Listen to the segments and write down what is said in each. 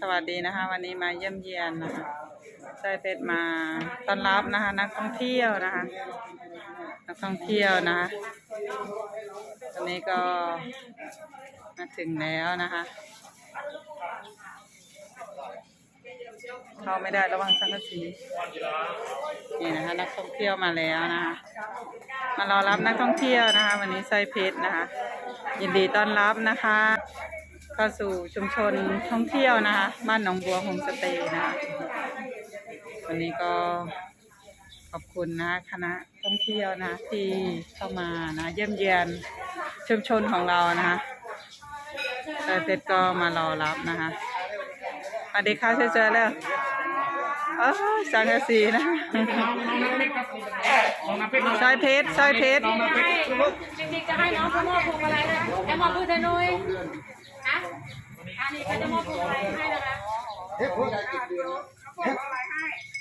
สวัสดีนะคะ วันนี้มาเยี่ยมเยียนนะคะใจเพชรมาต้อนรับนะคะ นักท่องเที่ยวนะคะ นักท่องเที่ยวนะคะตอนนี้ก็มาถึงแล้วนะคะ เข้าไม่ได้ระวังสังกะสีนี่นะคะ นักท่องเที่ยวมาแล้วนะคะมารอรับนักท่องเที่ยวนะคะ วันนี้ไซเพชรนะคะ ยินดีต้อนรับนะคะ เข้าสู่ชุมชนท่องเที่ยวนะคะบ้านหนองบัวโฮมสเตย์นะคะวันนี้ก็ขอบคุณนะคณะท่องเที่ยวนะที่เข้ามานะเยี่ยมเยียนชุมชนของเรานะคะไซเพชรก็มารอรับนะคะสวัสดีค่ะเจอแล้วเออสังกะสีนะน้องน้ำเพชรน้องสร้อยเพชรสร้อยเพชรเพชรจริงๆจะให้น้องเขามอบพวงมาลัยเลยจะมอบพูดเธอนุ้ย อันนี้เขาจะมอบพวงมาลัยให้นะคะ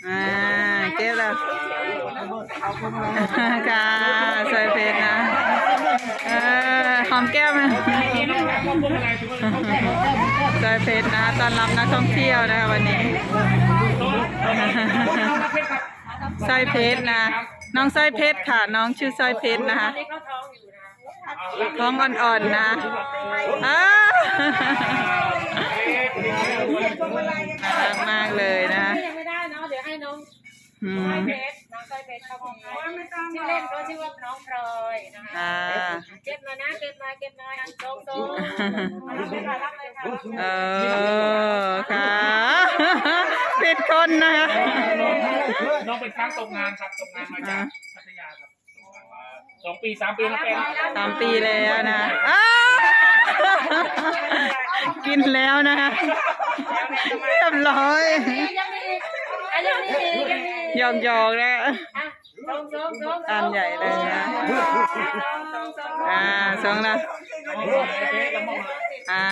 อ่าเก็บแล้วค่ะสร้อยเพชรนะเออหอมแก้มนะนี่น้องน้ำมอบพวงมาลัยถือว่าเขาแข่งสร้อยเพชรนะต้อนรับนักท่องเที่ยวนะคะวันนี้น้องน้ำเพชรครับสร้อยเพชรนะ น้องสร้อยเพชรค่ะ น้องชื่อสร้อยเพชรนะคะ ท้องอยู่นะท้องอ่อนๆนะอ้าน่ารักมากเลยนะยังไม่ได้เนาะเดี๋ยวให้น้องอืสร้อยมเพชรน้องสร้อยเพชรเขาบอกให้ชื่อเล่นเขาชื่อว่าน้องพลอยนะคะอ่าเก็บหน่อยนะเก็บหน่อยเก็บหน่อยตรงตรงรับเลยค่ะรับเลยค่ะรับเลยเออค่ะผิดคนนะคะน้องเป็นช้างตกงานครับตกงานมาจากพัทยาครับ สองปีสามปีแล้วแกสามปีแล้วนะอ้ากินแล้วนะคะเรียบร้อยยังมีอีกอะยังมีอีกยังมีอีกหยอกหยอกๆแล้วอะตรงตรงตรงตามใหญ่เลยนะตรงตรงอ่าสองนะน้องเพชรแล้วมองอ่า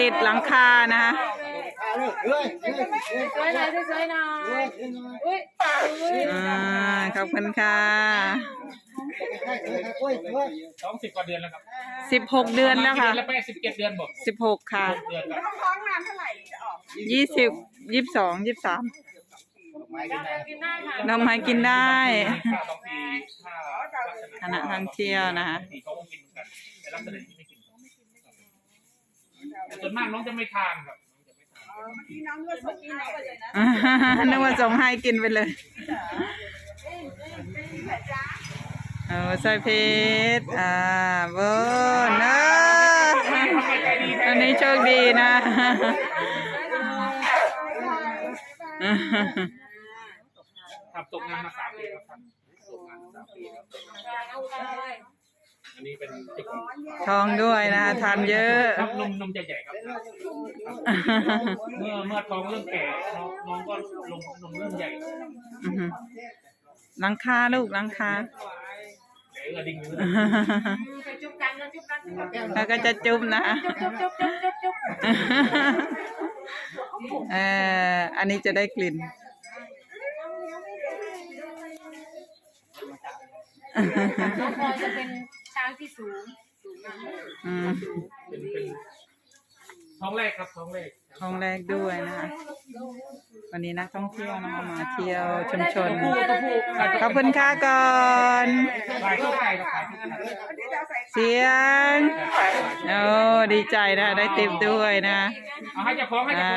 ติดหลังคานะคะ สวยหน่อยสวยหน่อยอุ้ยอุ้ยอ่าขอบคุณค่ะสองสิบกว่าเดือนแล้วครับสิบหกเดือนแล้วค่ะแล้วแป้สิบเจ็ดเดือนบอกสิบหกค่ะเดือนครับยี่สิบยี่สิบสองยี่สิบสามกินได้ค่ะดอกไม้กินได้ค่าบางทีค่าลักษณะคณะท่องเที่ยวนะคะที่เขาก็กินเหมือนกันแต่ลักษณะที่ไม่กินแต่ส่วนมากน้องจะไม่ทานครับ น้องจะไม่ทานนึกว่าส่งให้กินไปเลยเออใส่เพชรอ่าเบอร์นะอันนี้โชคดีนะทำตกงานมาสามปีแล้วครับตกงานมาสามปีแล้ว อันนี้เป็นเด็กทองด้วยนะทานเยอะ ครับนมนมจะใหญ่ครับเมื่อเมื่อท้องเริ่มแก่น้องน้องก็ลงนมเริ่มใหญ่อื้อหือหลังคาลูกหลังคาเดี๋ยวกระดิ่งอยู่ไปจุ๊บกันจุ๊บกันจุ๊บกันแล้วก็จะจุ่มนะจุ๊บจุ๊บจุ๊บจุ๊บจุ๊บเอออันนี้จะได้กลิ่นน้องพลอยจะเป็น ช้างที่สูงสูงมากอืมเป็นเป็นท้องแรกครับท้องแรกท้องแรกด้วยนะคะวันนี้นักท่องเที่ยวนะคะมาเที่ยวชุมชนตัวผู้ตัวผู้ขายขอบคุณค่ะก่อนขายทุกไก่ครับขายทุกไก่เสียงโอ้ดีใจนะได้ติปด้วยนะเอาให้เจ้าของให้เจ้าอ่า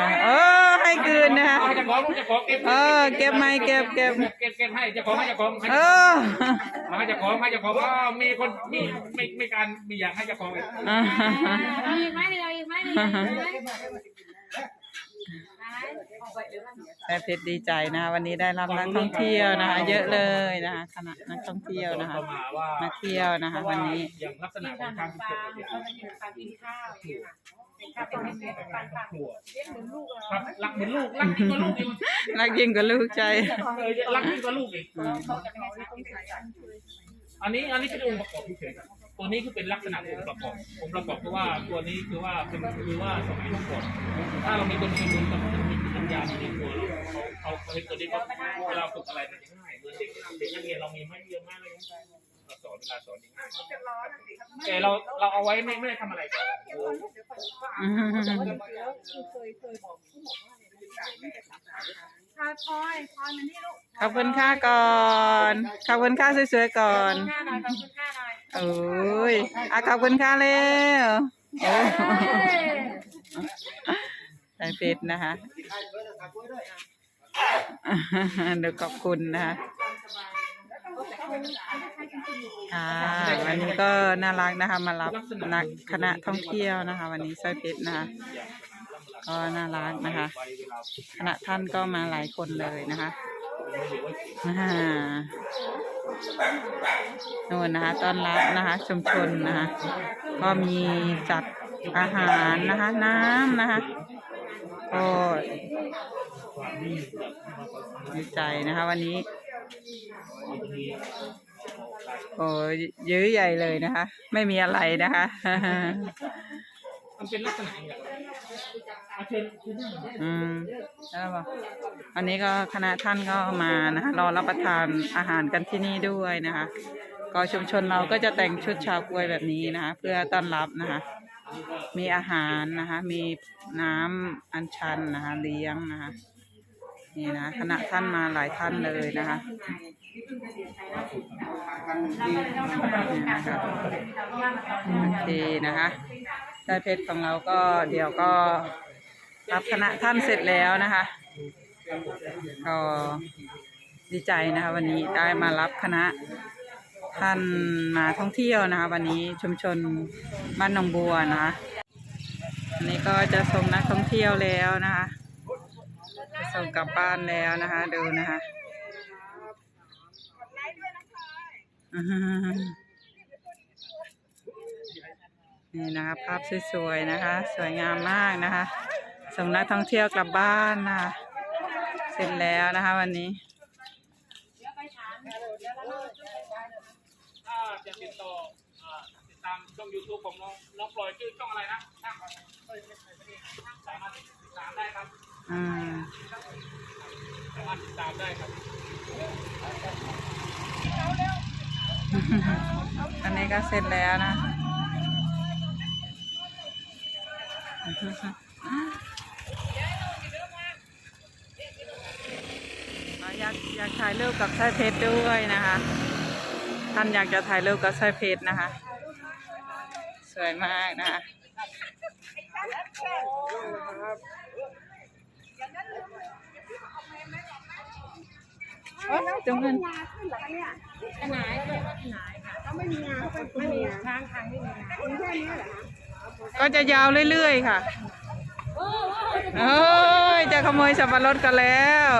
ของให้เจ้าของโอ้ ให้คืนนะคะ เอาให้เจ้าของลูกเจ้าของเก็บเออเก็บไหมเก็บเก็บ เก็บเก็บให้เจ้าของให้เจ้าของให้เอเจ้าของอเอาให้เจ้าของให้เจ้าของอ้าวมีคนมีไม่ไม่การมีอยากให้เจ้าของอีกเอาอีกไหมเอาอีกไหมเอาอีกไหมแต่เพชรดีใจนะคะวันนี้ได้รับนักท่องเที่ยวนะคะ เยอะเลยนะคะคณะนักท่องเที่ยวนะคะเข้ามาว่ามาเที่ยวนะคะ วันนี้อย่างลักษณะของทางชุมชนเนี่ยเขาจะมีการกินข้าวอย่างเงี้ย ค่ะเป็นข้าวเป็นเม็ดๆปันหัวๆเหมือนลูกรับรักเหมือนลูกรักยิ่งกว่าลูกอีกรักยิ่งกว่าลูกใจ เออรักยิ่งกว่าลูกอีกเขาจอันนี้อันนี้เป็นองค์ประกอบเฉยๆครับตัวนี้คือเป็นลักษณะองค์ประกอบองค์ประกอบคือว่าตัวนี้คือว่าเป็นคือว่าสมัยก่อนถ้าเรามีคนมีบุญกับมีปัญญาในตัวเราเขาเขาเขาเห็นตัวนี้เขาเวลาฝึกอะไรมันจะง่ายเหมือนเด็กเด็กนักเรียนเรามีไม่เยอะมากเลย เอก็สอนเวลาสอนยังไงแต่เราเราเอาไว้ไม่ไม่ได้ทำอะไรกันอืมพลอยพลอยพลอยมานี่ลูกขอบคุณค่าก่อน ขอบคุณค่าสวยๆก่อนค่าหน่อยขอบคุณค่าหน่อยโอ้ยอะขอบคุณค่าเร็วโอ้ใส่เพชรนะคะเดี๋ยวขอบคุณนะคะ ค่ะวันนี้ก็น่ารักนะคะ มารับนักคณะท่องเที่ยวนะคะ วันนี้สร้อยเพชรนะคะก็น่ารักนะคะ คณะท่านก็มาหลายคนเลยนะคะนู่นนะคะต้อนรับนะคะชุมชนนะคะ ก็มีจัดอาหารนะคะ น้ำนะคะก็ดีใจนะคะ วันนี้ โอ้ยื้อใหญ่เลยนะคะ ไม่มีอะไรนะคะมันเป็นลักษณะอย่างไรเอาเชิญเชิญนั่งอืมแล้วบอกวันนี้ก็คณะท่านก็มานะคะรอรับประทานอาหารกันที่นี่ด้วยนะคะ ก็ชุมชนเราก็จะแต่งชุดชาวกล้วยแบบนี้นะคะ เพื่อต้อนรับนะคะ มีอาหารนะคะ มีน้ำอัญชันนะคะ เลี้ยงนะคะ นี่นะคณะท่านมาหลายท่านเลยนะคะทีนะคะโอเคนะคะได้เพชรของเราก็เดี๋ยวก็รับคณะท่านเสร็จแล้วนะคะก็ดีใจนะคะวันนี้ได้มารับคณะท่านมาท่องเที่ยวนะคะ วันนี้ชุมชนบ้านหนองบัวนะคะอันนี้ก็จะส่งนักท่องเที่ยวแล้วนะคะ ส่งกลับบ้านแล้วนะคะ ดูนะคะนี่นะคะภาพสวยๆนะคะ สวยงามมากนะคะส่งนักท่องเที่ยวกลับบ้านนะคะเสร็จแล้วนะคะวันนี้ถ้าจะติดต่อติดตามช่อง YouTube ของน้องน้องปล่อยชื่อช่องอะไรนะช่างสามารถติดตามได้ครับ อืมสามารถติดตามได้ครับอันนี้ก็เสร็จแล้วนะ อยากอยากถ่ายรูปกับสร้อยเพชรด้วยนะคะ ท่านอยากจะถ่ายรูปกับสร้อยเพชรนะคะ สวยมากนะคะ โอ๊ยจงเงินขึ้นายด้วยขนายค่ะเขาไม่มีงานเขาไม่มีทางทางไม่มีงานคุณแค่นี้เหรอคะก็จะยาวเรื่อยๆค่ะโอ้โหเอ้ยจะขโมยสับปะรดกันแล้ว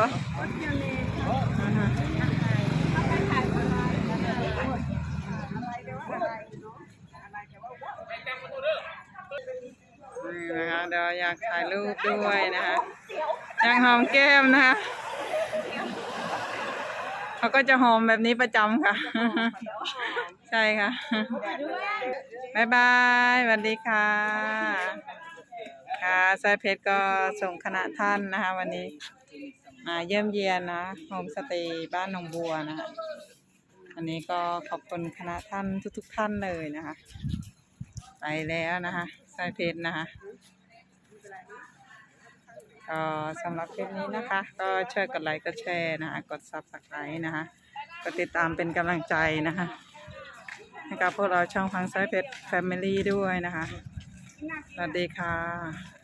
นี่นะคะเดี๋ยวอยากถ่ายรูปด้วยนะคะอยากหอมแก้มนะคะ เขาก็จะหอมแบบนี้ประจำค่ะ ใช่ค่ะบายบายสวัสดีค่ะ ค่ะสายเพชรก็ส่งคณะท่านนะคะ วันนี้มาเยี่ยมเยียนนะโฮมสเตย์บ้านหนองบัวนะคะอันนี้ก็ขอบคุณคณะท่านทุกๆท่านเลยนะคะ ไปแล้วนะคะสายเพชรนะคะ ก็สำหรับคลิปนี้นะคะ ก็ช่วยกดไลค์กดแชร์นะคะ กดซับสไครต์นะคะกดติดตามเป็นกำลังใจนะคะให้กับพวกเราช่องฟังสายเพชรแฟมิลี่ด้วยนะคะ สวัสดีค่ะ